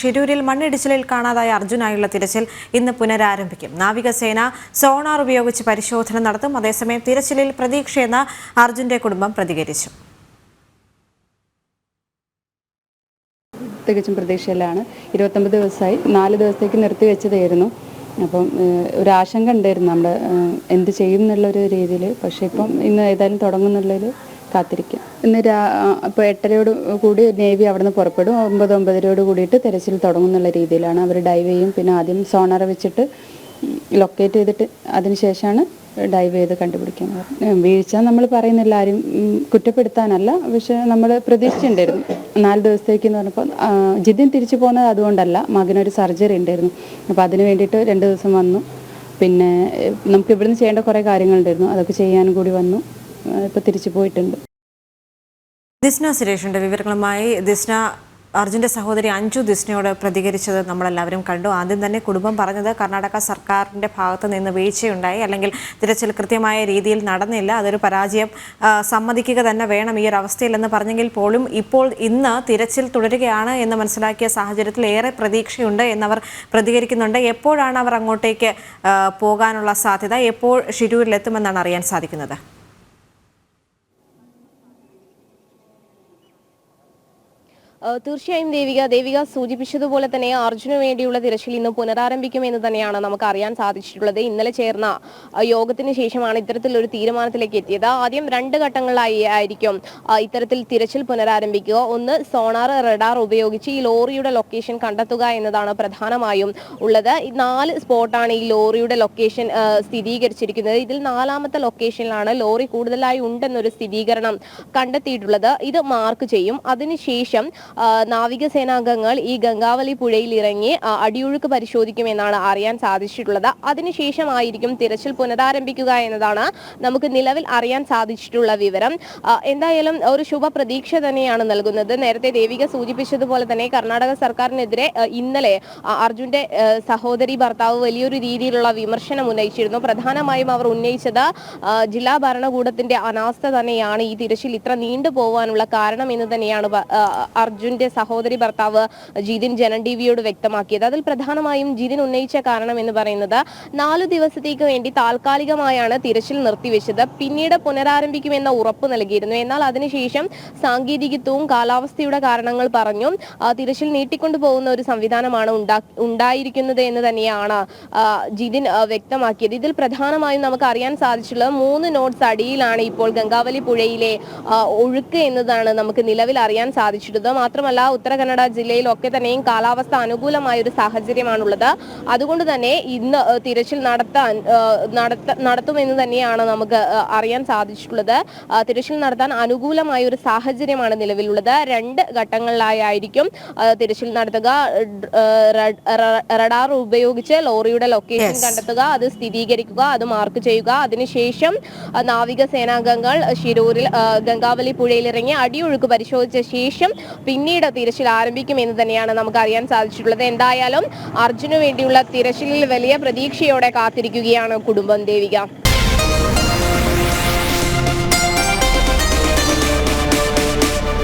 ഷിരൂരിൽ മണ്ണിടിച്ചിലിൽ കാണാതായ അർജുനായുള്ള തിരച്ചിൽ ഇന്ന് പുനരാരംഭിക്കും. നാവികസേന സോണാർ ഉപയോഗിച്ച് പരിശോധന നടത്തും. അതേസമയം തിരച്ചിലിൽ പ്രതീക്ഷയെന്ന് അർജുന്റെ കുടുംബം പ്രതികരിച്ചു. തികച്ചും പ്രതീക്ഷയിലാണ്. ഇരുപത്തൊമ്പത് ദിവസമായി നാല് ദിവസത്തേക്ക് നിർത്തിവെച്ചതായിരുന്നു. അപ്പം ഒരു ആശങ്ക ഉണ്ടായിരുന്നു നമ്മൾ എന്ത് ചെയ്യും എന്നുള്ളൊരു രീതിയിൽ പക്ഷേ ഇപ്പം ഇന്ന് ഏതായാലും തുടങ്ങുന്നുള്ളതിൽ കാത്തിരിക്കും. ഇന്ന് രാ ഇപ്പോൾ എട്ടരയോട് കൂടി നേവി അവിടെ നിന്ന് പുറപ്പെടും. ഒമ്പത് ഒമ്പതരയോട് കൂടിയിട്ട് തെരച്ചിൽ തുടങ്ങുന്നുള്ള രീതിയിലാണ്. അവർ ഡൈവ് ചെയ്യും. പിന്നെ ആദ്യം സോണർ വെച്ചിട്ട് ലൊക്കേറ്റ് ചെയ്തിട്ട് അതിനുശേഷമാണ് ഡൈവ് ചെയ്ത് കണ്ടുപിടിക്കാൻ വീഴ്ച നമ്മൾ പറയുന്നില്ല. ആരും കുറ്റപ്പെടുത്താനല്ല. പക്ഷെ നമ്മൾ പ്രതീക്ഷിച്ചിട്ടുണ്ടായിരുന്നു. നാല് ദിവസത്തേക്ക് എന്ന് പറഞ്ഞപ്പോൾ ജിതിൻ തിരിച്ചു പോകുന്നത് അതുകൊണ്ടല്ല. മകനൊരു സർജറി ഉണ്ടായിരുന്നു. അപ്പോൾ അതിന് വേണ്ടിയിട്ട് രണ്ട് ദിവസം വന്നു. പിന്നെ നമുക്ക് ഇവിടുന്ന് ചെയ്യേണ്ട കുറേ കാര്യങ്ങളുണ്ടായിരുന്നു. അതൊക്കെ ചെയ്യാനും കൂടി വന്നു. ഇപ്പോൾ തിരിച്ചു പോയിട്ടുണ്ട്. ദിസ്ന സുരേഷിന്റെ വിവരങ്ങളുമായി ദിസ്ന അർജുന്റെ സഹോദരി അഞ്ജു ദിസ്നയോട് പ്രതികരിച്ചത് നമ്മളെല്ലാവരും കണ്ടു. ആദ്യം തന്നെ കുടുംബം പറഞ്ഞത് കർണാടക സർക്കാരിന്റെ ഭാഗത്ത് നിന്ന് വീഴ്ചയുണ്ടായി. അല്ലെങ്കിൽ തിരച്ചിൽ കൃത്യമായ രീതിയിൽ നടന്നില്ല. അതൊരു പരാജയം സമ്മതിക്കുക തന്നെ വേണം ഈ ഒരു അവസ്ഥയിൽ എന്ന് പറഞ്ഞെങ്കിൽ പോലും ഇപ്പോൾ ഇന്ന് തിരച്ചിൽ തുടരുകയാണ് എന്ന് മനസ്സിലാക്കിയ സാഹചര്യത്തിൽ ഏറെ പ്രതീക്ഷയുണ്ട് എന്നവർ പ്രതികരിക്കുന്നുണ്ട്. എപ്പോഴാണ് അവർ അങ്ങോട്ടേക്ക് പോകാനുള്ള സാധ്യത? എപ്പോൾ ഷിരൂരിലെത്തുമെന്നാണ് അറിയാൻ സാധിക്കുന്നത്? തീർച്ചയായും ദേവിക ദേവിക സൂചിപ്പിച്ചതുപോലെ തന്നെ അർജുന് വേണ്ടിയുള്ള തിരച്ചിൽ ഇന്ന് പുനരാരംഭിക്കുമെന്ന് തന്നെയാണ് നമുക്ക് അറിയാൻ സാധിച്ചിട്ടുള്ളത്. ഇന്നലെ ചേർന്ന യോഗത്തിന് ശേഷമാണ് ഇത്തരത്തിലൊരു തീരുമാനത്തിലേക്ക് എത്തിയത്. ആദ്യം രണ്ട് ഘട്ടങ്ങളായി ആയിരിക്കും ഇത്തരത്തിൽ തിരച്ചിൽ പുനരാരംഭിക്കുക. ഒന്ന് സോണാർ റഡാർ ഉപയോഗിച്ച് ഈ ലോറിയുടെ ലൊക്കേഷൻ കണ്ടെത്തുക എന്നതാണ് പ്രധാനമായും ഉള്ളത്. നാല് സ്പോട്ടാണ് ഈ ലോറിയുടെ ലൊക്കേഷൻ സ്ഥിരീകരിച്ചിരിക്കുന്നത്. ഇതിൽ നാലാമത്തെ ലൊക്കേഷനിലാണ് ലോറി കൂടുതലായി ഉണ്ടെന്നൊരു സ്ഥിരീകരണം കണ്ടെത്തിയിട്ടുള്ളത്. ഇത് മാർക്ക് ചെയ്യും. അതിനുശേഷം നാവികസേനാംഗങ്ങൾ ഈ ഗംഗാവലി പുഴയിൽ ഇറങ്ങി അടിയൊഴുക്ക് പരിശോധിക്കുമെന്നാണ് അറിയാൻ സാധിച്ചിട്ടുള്ളത്. അതിനുശേഷമായിരിക്കും തിരച്ചിൽ പുനരാരംഭിക്കുക എന്നതാണ് നമുക്ക് നിലവിൽ അറിയാൻ സാധിച്ചിട്ടുള്ള വിവരം. എന്തായാലും ഒരു ശുഭ പ്രതീക്ഷ തന്നെയാണ് നൽകുന്നത്. നേരത്തെ ദേവിക സൂചിപ്പിച്ചതുപോലെ തന്നെ കർണാടക സർക്കാരിനെതിരെ ഇന്നലെ അർജുന്റെ സഹോദരി ഭർത്താവ് വലിയൊരു രീതിയിലുള്ള വിമർശനം ഉന്നയിച്ചിരുന്നു. പ്രധാനമായും അവർ ഉന്നയിച്ചത് ജില്ലാ ഭരണകൂടത്തിന്റെ അനാസ്ഥ തന്നെയാണ് ഈ തിരച്ചിൽ ഇത്ര നീണ്ടു പോവാനുള്ള കാരണം എന്ന് തന്നെയാണ് ആ, അർജുന്റെ സഹോദരി ഭർത്താവ് ജിതിൻ ജനൻ ടി വിയോട് വ്യക്തമാക്കിയത്. അതിൽ പ്രധാനമായും ജിതിൻ ഉന്നയിച്ച കാരണം എന്ന് പറയുന്നത് നാലു ദിവസത്തേക്ക് വേണ്ടി താൽക്കാലികമായാണ് തിരച്ചിൽ നിർത്തിവെച്ചത്. പിന്നീട് പുനരാരംഭിക്കുമെന്ന ഉറപ്പ് നൽകിയിരുന്നു. എന്നാൽ അതിനുശേഷം സാങ്കേതികത്വവും കാലാവസ്ഥയുടെ കാരണങ്ങൾ പറഞ്ഞു തിരച്ചിൽ നീട്ടിക്കൊണ്ടു പോകുന്ന ഒരു സംവിധാനമാണ് ഉണ്ടാ- ഉണ്ടായിരിക്കുന്നത് എന്ന് തന്നെയാണ് ജിതിൻ വ്യക്തമാക്കിയത്. ഇതിൽ പ്രധാനമായും നമുക്ക് അറിയാൻ സാധിച്ചുള്ളത് മൂന്ന് നോട്ട്സ് അടിയിലാണ് ഇപ്പോൾ ഗംഗാവലി പുഴയിലെ ഒഴുക്ക് എന്നതാണ് നമുക്ക് നിലവിൽ അറിയാൻ സാധിച്ചിട്ടുള്ളത്. മാത്രമല്ല ഉത്തര കന്നഡ ജില്ലയിലൊക്കെ തന്നെയും കാലാവസ്ഥ അനുകൂലമായ ഒരു സാഹചര്യമാണുള്ളത്. അതുകൊണ്ട് തന്നെ ഇന്ന് തിരച്ചിൽ നടത്താൻ നടത്തുമെന്ന് തന്നെയാണ് നമുക്ക് അറിയാൻ സാധിച്ചിട്ടുള്ളത്. തിരച്ചിൽ നടത്താൻ അനുകൂലമായ ഒരു സാഹചര്യമാണ് നിലവിലുള്ളത്. രണ്ട് ഘട്ടങ്ങളിലായിരിക്കും തിരച്ചിൽ നടത്തുക. റഡാർ ഉപയോഗിച്ച് ലോറിയുടെ ലൊക്കേഷൻ കണ്ടെത്തുക അത് സ്ഥിരീകരിക്കുക അത് മാർക്ക് ചെയ്യുക. അതിനുശേഷം നാവികസേനാംഗങ്ങൾ നാവിക സേനാംഗങ്ങൾ ശിരൂരിൽ ഗംഗാവലി പുഴയിലിറങ്ങി അടിയൊഴുക്ക് പരിശോധിച്ച ശേഷം പിന്നീട് തിരച്ചിൽ ആരംഭിക്കുമെന്ന് തന്നെയാണ് നമുക്ക് അറിയാൻ സാധിച്ചിട്ടുള്ളത്. എന്തായാലും അർജുന് വേണ്ടിയുള്ള തിരച്ചിലിൽ വലിയ പ്രതീക്ഷയോടെ കാത്തിരിക്കുകയാണ് കുടുംബം ദേവിക.